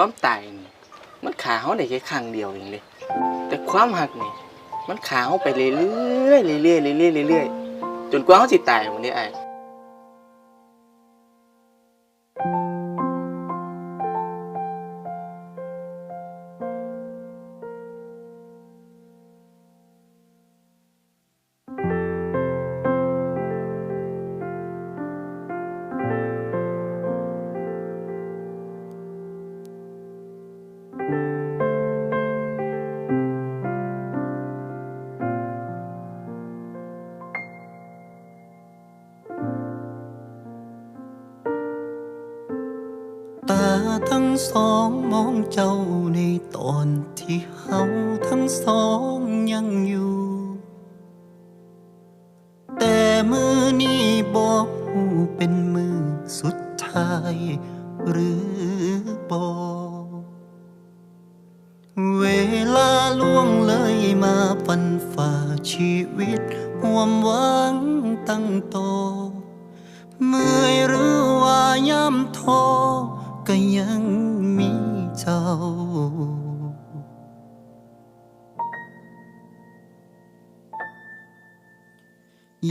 ความตายนี่มันขาเขาได้แค่ครั้งเดียวเองเลย แต่ความหักนี่มันขาเขาไปเรื่อยๆเรื่อยๆเรื่อยๆเรื่อยๆจนกว่าเขาสิตายวันนี้ไอ้ สองมองเจ้าในตอนที่เฮาทั้งสองยังอยู่ แต่มือนี้บอกหูเป็นมือสุดท้าย หรือบอกเวลาล่วงเลยมาฟันฝ่าชีวิตห่วมหวังตั้งโตเมื่อยหรือว่าย่ำท้อ ก็ยังมีเจ้า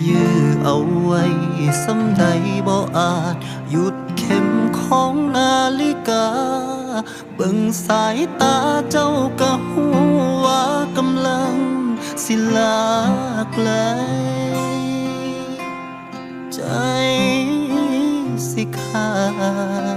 ยื้อเอาไว้สำใดบ่อาจ หยุดเข็มของนาฬิกา เบิ่งสายตาเจ้าก็หูว่ากำลัง สิลากไกลใจสิขาด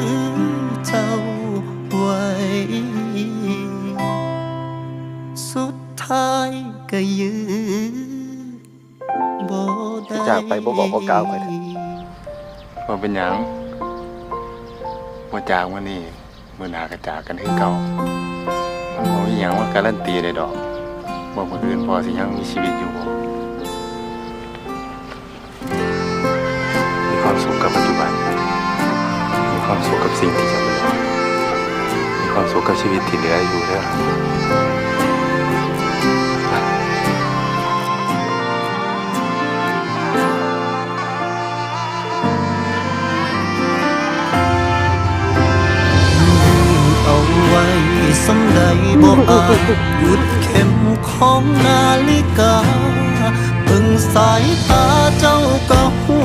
ท้ายก็ยือบ่ได้จากไปบ่บอกบ่กล่าวไปเถอะ ว่าเป็นหยังว่าจากวันนี้มื่อหนากระจากกันคือเก่ามันบ่มีหยังว่าการันตีได้ดอกว่ามื้ออื่นพอสิยังมีชีวิตอยู่บ่มีความสุขกับปัจจุบัน มีความสุขกับสิ่งที่จะเหลือมีความสุขกับชีวิตที่เหลืออยู่เด้อ สำใดบ่อาจหยุดเข็มของนาฬิกาเบิ่งสายตาเจ้าก็หู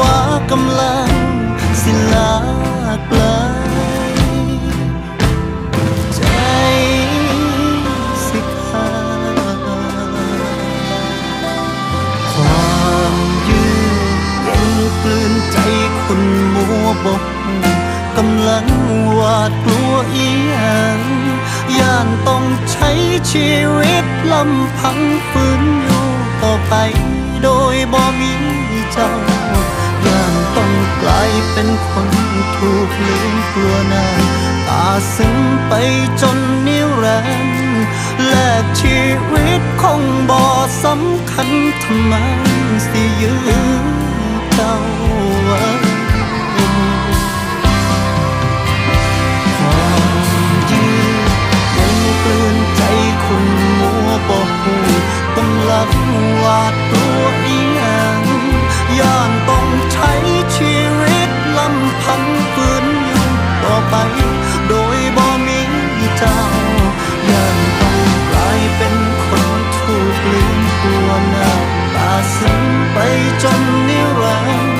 ว่ากำลัง สิลากลา ช้ชีวิตลำพังฝืนอยู่ต่อไป โดยบ่มีเจ้าย่านต้องกลายเป็นคนถูกลืมกลัวน้าตาซึ้งไปจนนิรันดร์แลกชีวิตคงบ่สำคัญทำไมสิยื้อเจ้าไว้ ลักหวาดตัวอีหยังย่านต้องใช้ชีวิตลำพังฝืนอยู่ต่อไป โดยบ่มีเจ้าย่านต้องกลายเป็นคนถูกลืมตัวหน้าตาซึ้งไปจนนิรันดร์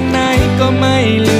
นานแค่ไหนก็ไม่ลืม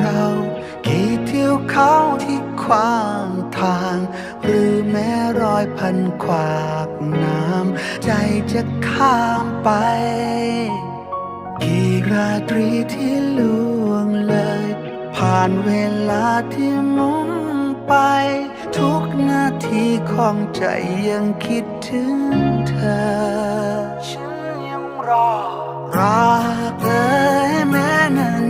เรา กี่เที่ยวเขาที่ขวางทาง หรือแม้รอยพันขวากน้ำ ใจจะข้ามไป กี่ราตรีที่ล่วงเลย ผ่านเวลาที่มุนไปไปทุกนาทีของใจยังคิดถึงเธอ ฉันยังรอรักเอ่ยแม้นาน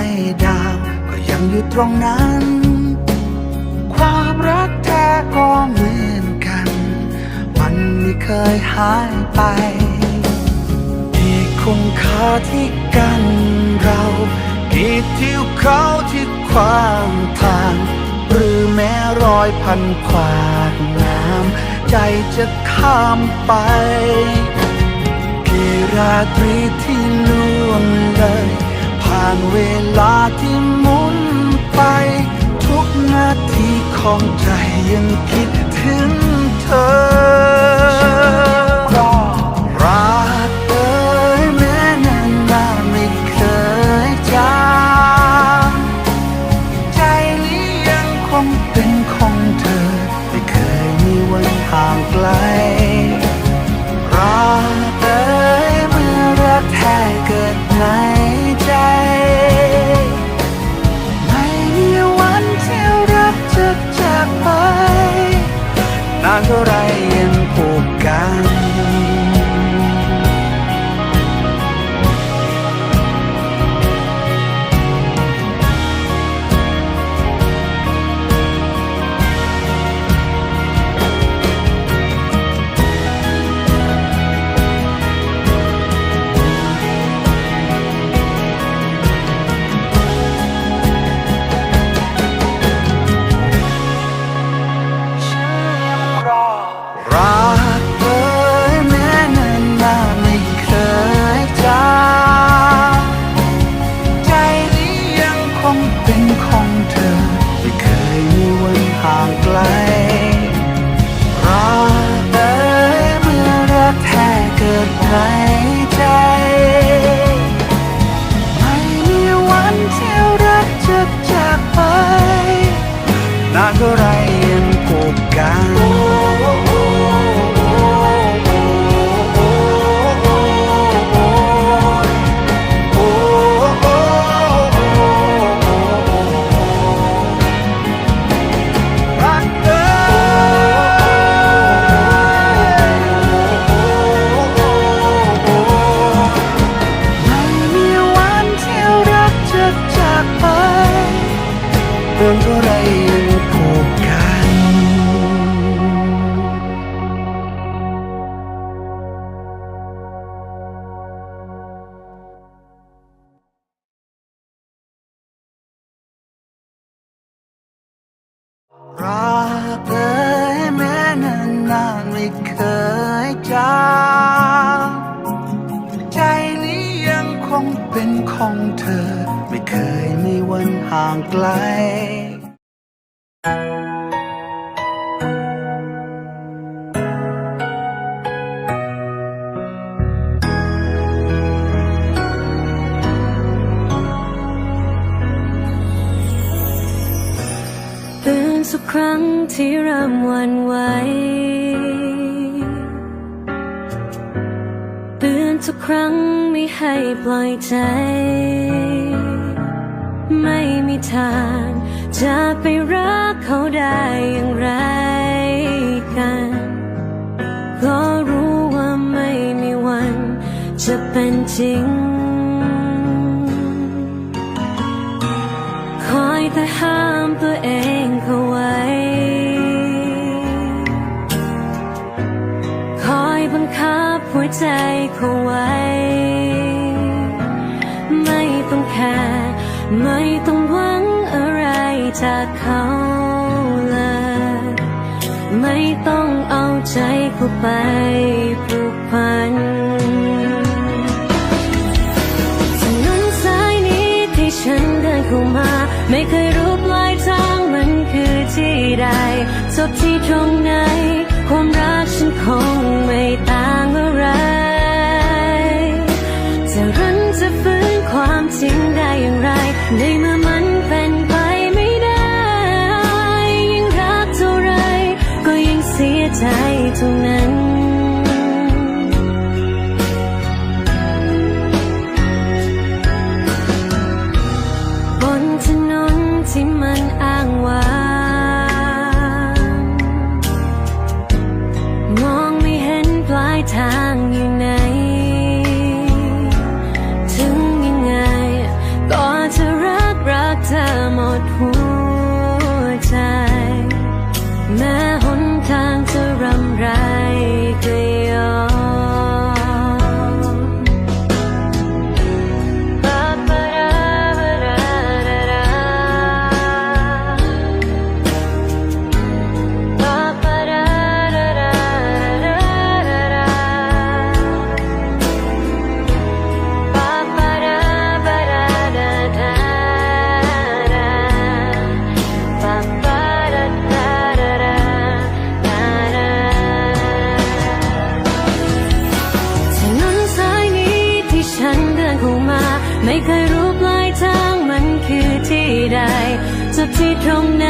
ไหมดาว ก็ยังอยู่ตรงนั้น ความรักแท้ก็เหมือนกัน มันไม่เคยหายไปที่คุณค่าที่กันเรากีดที่เขาที่ความทาง หรือแม้รอยพันขวากน้ำใจจะข้ามไปกี่ราตรีที่ล่วงเลยานเวลาที่หมุนไป ทุกนาทีของใจยังคิดถึงเธอ เธอแม้นานนานไม่เคยจางใจนี้ยังคงเป็นของเธอ ไม่เคยมีวันห่างไกล ที่ริ่มหวันไหวเตือนทุกครั้งไม่ให้ปล่อยใจ ไม่มีทางจะไปรักเขาได้อย่างไรกัน ก็รู้ว่าไม่มีวัน จะเป็นจริง คอยแต่ห้ามตัวเองเขาไว้ ใจเขาไว้ ไม่ต้องแคร์ไม่ต้องหวังอะไรจากเขาเลย ไม่ต้องเอาใจเขาไปผูกพันถนนสายนี้ที่ฉันเดินเข้ามา ไม่เคยรู้ปลายทางมันคือที่ใดจบที่ตรงไหนความรักฉันคงไม่ ในเมื่อมันเป็นไปไม่ได้ ยิ่งรักเท่าไรก็ยิ่งเสียใจเท่านั้น ไม่เคยรู้ปลายทางมันคือที่ใดจบที่ตรงไหน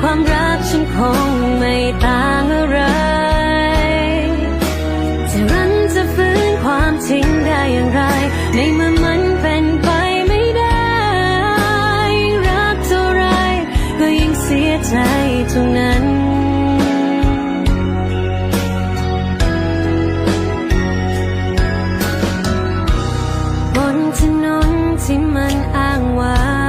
ความรักฉันคงไม่ต่างอะไรจะรันจะฟื้นความจริงได้อย่างไร ในเมื่อมันเป็นไปไม่ได้ยิ่งรักเท่าไรก็ยิ่งเสียใจเท่านั้น ถนนที่มันอ้างว้าง